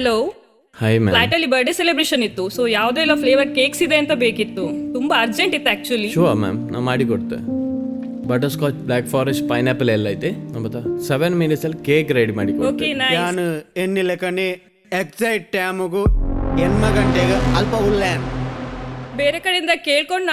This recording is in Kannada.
ಹಲೋ ಹೈ ಮ್ಯಾಮ್ ಫ್ಲೈಟ್ ಅಲ್ಲಿ ಬರ್ಡೇ ಸೆಲೆಬ್ರೇಷನ್ ಇತ್ತು ಸೊ ಯಾವ್ದೆಲ್ಲ ಫ್ಲೇವರ್ ಕೇಕ್ಸ್ ಇದೆ ಅಂತ ಬೇಕಿತ್ತು. ತುಂಬಾ ಅರ್ಜೆಂಟ್ ಇತ್ತು ಆಕ್ಚುಲಿ ಶೋ ಮ್ಯಾಮ್ ನಾ ಮಾಡಿ ಕೊಡ್ತೆ. Butterscotch black forest pineapple ಎಲ್ಲ ಐತೆ. ನಮ್ಮ ಸೆವೆನ್ ಮಿನಿಟ್ಸಲ್ಲಿ ಕೇಕ್ ರೆಡಿ ಮಾಡಿ ಓಕೆ ನೈಸ್ ಯಾನು ಎನ್ನಿಲ್ಲ ಕಣಿ ಎಕ್ಸೈಟ್ ಟೈಮಗು ಎನ್ಮ ಗಂಟೆಗೆ ಅಲ್ಪ ಉಲ್ಲೇನ್ ಬೇರೆ ಕಡೆಯಿಂದ ಕೇಳ್ಕೊಂಡು